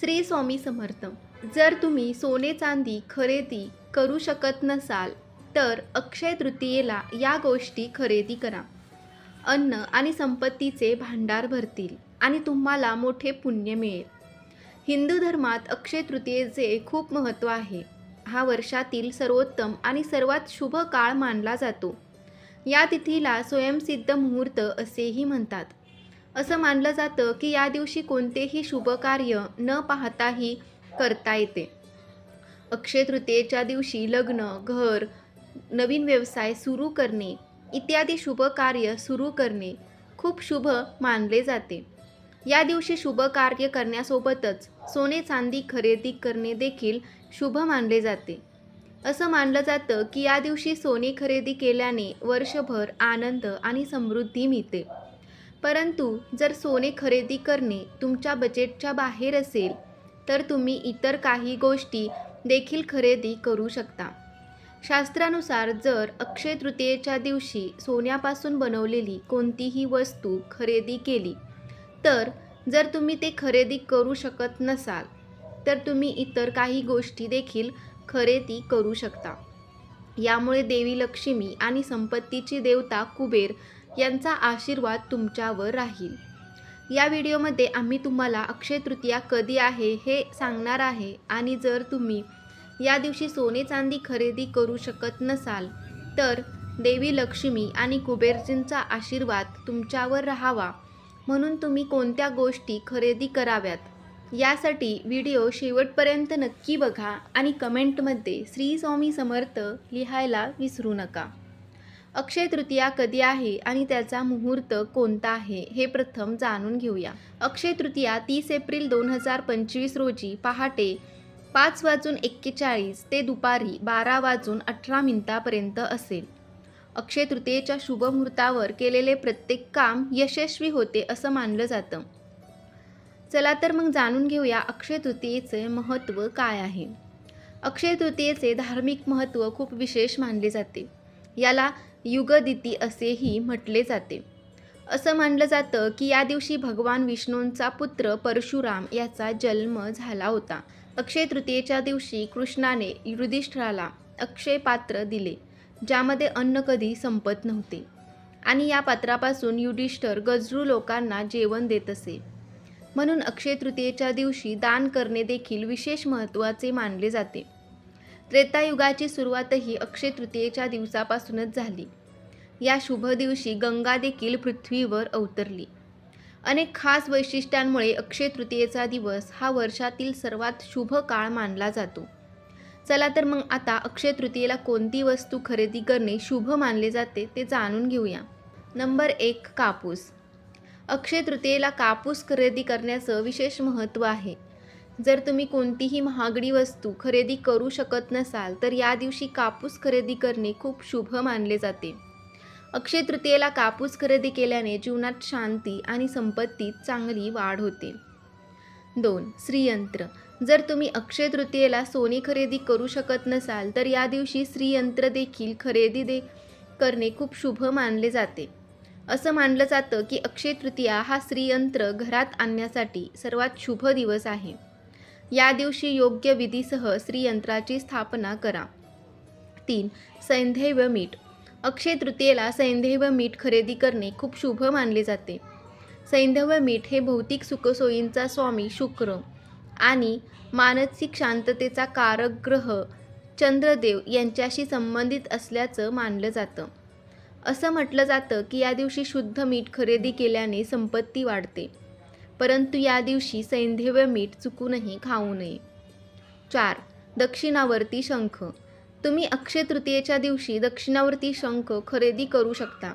श्री स्वामी समर्थ. जर तुम्ही सोने चांदी खरेदी करू शकत नसाल तर अक्षय तृतीयेला या गोष्टी खरेदी करा. अन्न आणि संपत्तीचे भांडार भरतील आणि तुम्हाला मोठे पुण्य मिळेल. हिंदू धर्मात अक्षय तृतीयेचे खूप महत्त्व आहे. हा वर्षातील सर्वोत्तम आणि सर्वात शुभ काळ मानला जातो. या तिथीला स्वयंसिद्ध मुहूर्त असेही म्हणतात. असं मानलं जातं की या दिवशी कोणतेही शुभ कार्य न पाहताही करता येते. अक्षय तृतीयेच्या दिवशी लग्न घर नवीन व्यवसाय सुरू करणे इत्यादी शुभ कार्य सुरू करणे खूप शुभ मानले जाते. या दिवशी शुभ कार्य करण्यासोबतच सोने चांदी खरेदी करणे देखील शुभ मानले जाते. असं मानलं जातं की या दिवशी सोने खरेदी केल्याने वर्षभर आनंद आणि समृद्धी मिळते. परंतु जर सोने खरेदी करणे तुमच्या बजेटच्या बाहेर असेल तर तुम्ही इतर काही गोष्टी देखील खरेदी करू शकता. शास्त्रानुसार जर अक्षय तृतीयेच्या दिवशी सोन्यापासून बनवलेली कोणतीही वस्तू खरेदी केली तर जर तुम्ही ते खरेदी करू शकत नसाल तर तुम्ही इतर काही गोष्टी देखील खरेदी करू शकता. यामुळे देवी लक्ष्मी आणि संपत्तीची देवता कुबेर यांचा आशीर्वाद तुमच्यावर राहील. या व्हिडिओमध्ये आम्ही तुम्हाला अक्षय तृतीया कधी आहे हे सांगणार आहे आणि जर तुम्ही या दिवशी सोने चांदी खरेदी करू शकत नसाल तर देवी लक्ष्मी आणि कुबेरजींचा आशीर्वाद तुमच्यावर राहावा. म्हणून तुम्ही कोणत्या गोष्टी खरेदी कराव्यात? यासाठी व्हिडिओ शेवटपर्यंत नक्की बघा आणि कमेंटमध्ये श्री स्वामी समर्थ लिहायला विसरू नका. अक्षय तृतीया कधी आहे आणि त्याचा मुहूर्त कोणता आहे हे प्रथम जाणून घेऊया. अक्षय तृतीया तीस एप्रिल दोन हजार पंचवीस रोजी पहाटे पाच वाजून एक्केचाळीस ते दुपारी बारा वाजून अठरा मिनिटापर्यंत असेल. अक्षय तृतीयेच्या शुभमुहूर्तावर केलेले प्रत्येक काम यशस्वी होते असं मानलं जातं. चला तर मग जाणून घेऊया अक्षय तृतीयेचे महत्त्व काय आहे. अक्षय तृतीयेचे धार्मिक महत्त्व खूप विशेष मानले जाते. याला युगदिती असेही म्हटले जाते. असं मानलं जातं की या दिवशी भगवान विष्णूंचा पुत्र परशुराम याचा जन्म झाला होता. अक्षय तृतीयेच्या दिवशी कृष्णाने युधिष्ठराला अक्षय पात्र दिले ज्यामध्ये अन्न कधी संपत नव्हते. आणि या पात्रापासून युधिष्ठर गजरू लोकांना जेवण देत असे. म्हणून अक्षय तृतीयेच्या दिवशी दान करणे देखील विशेष महत्त्वाचे मानले जाते. त्रेतायुगाची सुरुवातही अक्षय तृतीयेच्या दिवसापासूनच झाली. या शुभ दिवशी गंगा देखील पृथ्वीवर अवतरली. अनेक खास वैशिष्ट्यांमुळे अक्षय तृतीयेचा दिवस हा वर्षातील सर्वात शुभ काळ मानला जातो. चला तर मग आता अक्षय तृतीयेला कोणती वस्तू खरेदी करणे शुभ मानले जाते ते जाणून घेऊया. नंबर एक कापूस. अक्षय तृतीयेला कापूस खरेदी करण्याचं विशेष महत्त्व आहे. जर तुम्ही कोणतीही महागडी वस्तू खरेदी करू शकत नसाल तर या दिवशी कापूस खरेदी करणे खूप शुभ मानले जाते. अक्षय तृतीयेला कापूस खरेदी केल्याने जीवनात शांती आणि संपत्तीत चांगली वाढ होते. दोन श्रीयंत्र. जर तुम्ही अक्षय तृतीयेला सोने खरेदी करू शकत नसाल तर या दिवशी श्रीयंत्र देखील खरेदी दे करणे खूप शुभ मानले जाते. असं मानलं जातं की अक्षय तृतीया हा श्रीयंत्र घरात आणण्यासाठी सर्वात शुभ दिवस आहे. या दिवशी योग्य विधीसह श्रीयंत्राची स्थापना करा. तीन सैंधैव मीठ. अक्षय तृतीयेला सैंधव मीठ खरेदी करणे खूप शुभ मानले जाते. सैंधव मीठ हे भौतिक सुखसोयींचा स्वामी शुक्र आणि मानसिक शांततेचा कारक ग्रह चंद्रदेव यांच्याशी संबंधित असल्याचं मानलं जातं. असं म्हटलं जातं की या दिवशी शुद्ध मीठ खरेदी केल्याने संपत्ती वाढते. परंतु या दिवशी सैंधव्य मीठ चुकूनही खाऊ नये. चार. दक्षिणावर्ती शंख. तुम्ही अक्षय तृतीयेच्या दिवशी दक्षिणावर्ती शंख खरेदी करू शकता.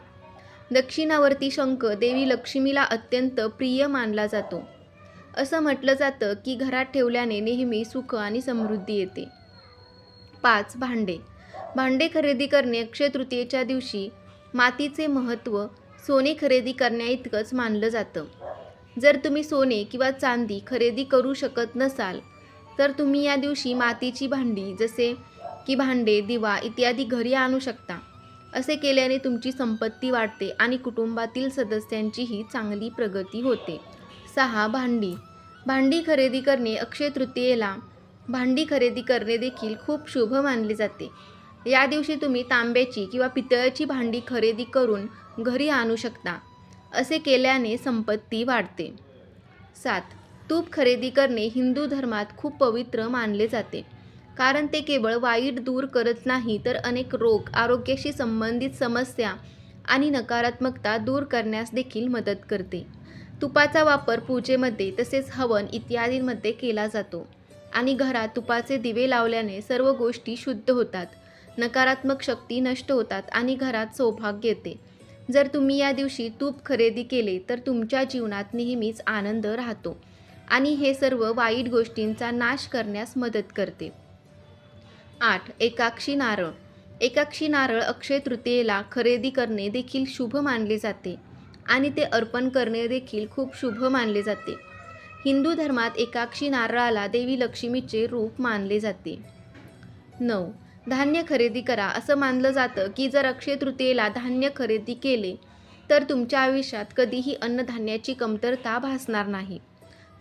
दक्षिणावर्ती शंख देवी लक्ष्मीला अत्यंत प्रिय मानला जातो. असं म्हटलं जातं की घरात ठेवल्याने नेहमी सुख आणि समृद्धी येते. पाच भांडे. भांडे खरेदी करणे अक्षय तृतीयेच्या दिवशी मातीचे महत्त्व सोने खरेदी करण्याइतकंच मानलं जातं. जर तुम्ही सोने किंवा चांदी खरेदी करू शकत नसाल तर तुम्ही या दिवशी मातीची भांडी जसे की भांडे दिवा इत्यादी घरी आणू शकता. असे केल्याने तुमची संपत्ती वाढते आणि कुटुंबातील सदस्यांचीही चांगली प्रगती होते. सहा भांडी. भांडी खरेदी करणे अक्षय तृतीयेला. भांडी खरेदी करणे देखील खूप शुभ मानले जाते. या दिवशी तुम्ही तांब्याची किंवा पितळाची भांडी खरेदी करून घरी आणू शकता. असे केल्याने संपत्ती वाढते. सात तूप खरेदी करणे हिंदू धर्मात खूप पवित्र मानले जाते. कारण ते केवळ वाईट दूर करत नाही तर अनेक रोग आरोग्याशी संबंधित समस्या आणि नकारात्मकता दूर करण्यास देखील मदत करते. तुपाचा वापर पूजेमध्ये तसेच हवन इत्यादींमध्ये केला जातो आणि घरात तुपाचे दिवे लावल्याने सर्व गोष्टी शुद्ध होतात नकारात्मक शक्ती नष्ट होतात आणि घरात सौभाग्य येते. जर तुम्ही या दिवशी तूप खरेदी केले तर तुमच्या जीवनात नेहमीच आनंद राहतो आणि हे सर्व वाईट गोष्टींचा नाश करण्यास मदत करते. आठ एकाक्षी नारळ. एकाक्षी नारळ अक्षय तृतीयेला खरेदी करणे देखील शुभ मानले जाते आणि ते अर्पण करणे देखील खूप शुभ मानले जाते. हिंदू धर्मात एकाक्षी नारळाला देवी लक्ष्मीचे रूप मानले जाते. नऊ धान्य खरेदी करा. असं मानलं जातं की जर अक्षय तृतीयेला धान्य खरेदी केले तर तुमच्या आयुष्यात कधीही अन्नधान्याची कमतरता भासणार नाही.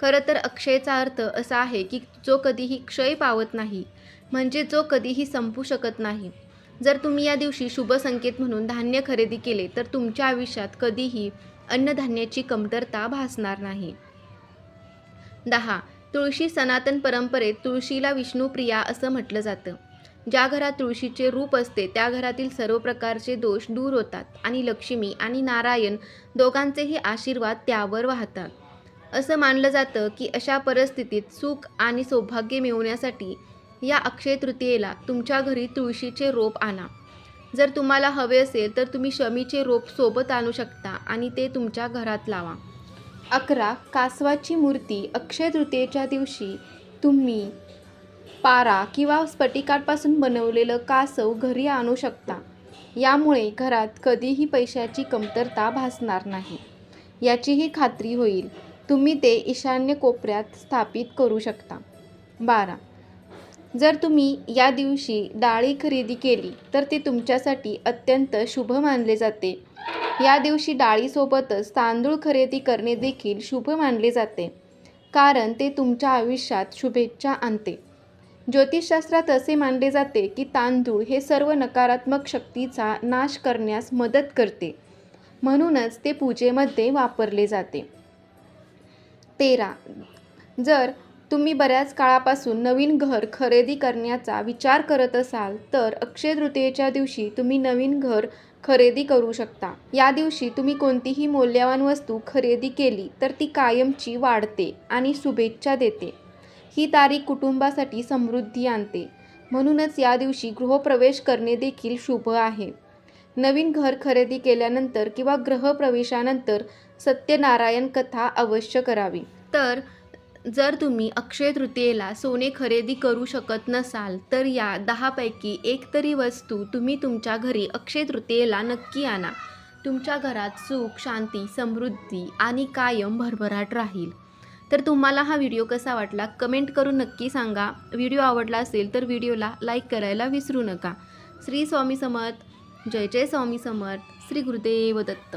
खरं तर अक्षयचा अर्थ असा आहे की जो कधीही क्षय पावत नाही म्हणजे जो कधीही संपू शकत नाही. जर तुम्ही या दिवशी शुभ संकेत म्हणून धान्य खरेदी केले तर तुमच्या आयुष्यात कधीही अन्नधान्याची कमतरता भासणार नाही. दहा. तुळशी सनातन परंपरेत तुळशीला विष्णुप्रिया असं म्हटलं जातं. ज्या घरात तुळशीचे रूप असते त्या घरातील सर्व प्रकारचे दोष दूर होतात आणि लक्ष्मी आणि नारायण दोघांचेही आशीर्वाद त्यावर वाहतात. असं मानलं जातं की अशा परिस्थितीत सुख आणि सौभाग्य मिळवण्यासाठी या अक्षय तृतीयेला तुमच्या घरी तुळशीचे रोप आणा. जर तुम्हाला हवे असेल तर तुम्ही शमीचे रोप सोबत आणू शकता आणि ते तुमच्या घरात लावा. अकरा. कासवाची मूर्ती अक्षय तृतीयेच्या दिवशी तुम्ही पारा किंवा स्फटिकापासून बनवलेलं कासव घरी आणू शकता. यामुळे घरात कधीही पैशाची कमतरता भासणार नाही. याचीही खात्री होईल. तुम्ही ते ईशान्य कोपऱ्यात स्थापित करू शकता. बारा. जर तुम्ही या दिवशी डाळी खरेदी केली तर ते तुमच्यासाठी अत्यंत शुभ मानले जाते. या दिवशी डाळीसोबतच तांदूळ खरेदी करणे देखील शुभ मानले जाते. कारण ते तुमच्या आयुष्यात शुभेच्छा आणते. ज्योतिषशास्त्रात असे मानले जाते की तांदूळ हे सर्व नकारात्मक शक्तीचा नाश करण्यास मदत करते. म्हणूनच ते पूजेमध्ये वापरले जाते. तेरा. जर तुम्ही बऱ्याच काळापासून नवीन घर खरेदी करण्याचा विचार करत असाल तर अक्षय तृतीयेच्या दिवशी तुम्ही नवीन घर खरेदी करू शकता. या दिवशी तुम्ही कोणतीही मौल्यवान वस्तू खरेदी केली तर ती कायमची वाढते आणि शुभेच्छा देते. ही तारीख कुटुंबासाठी समृद्धी आणते. म्हणूनच या दिवशी गृहप्रवेश करणे देखील शुभ आहे. नवीन घर खरेदी केल्यानंतर किंवा ग्रहप्रवेशानंतर सत्यनारायण कथा अवश्य करावी. तर जर तुम्ही अक्षय तृतीयेला सोने खरेदी करू शकत नसाल तर या दहापैकी एक तरी वस्तू तुम्ही तुमच्या घरी अक्षय तृतीयेला नक्की आणा. तुमच्या घरात सुख शांती समृद्धी आणि कायम भरभराट राहील. तर तुम्हाला हा व्हिडिओ कसा वाटला कमेंट करून नक्की सांगा. व्हिडिओ आवडला असेल तर व्हिडिओला लाईक करायला विसरू नका. श्री स्वामी समर्थ. जय जय स्वामी समर्थ. श्री गुरुदेव दत्त.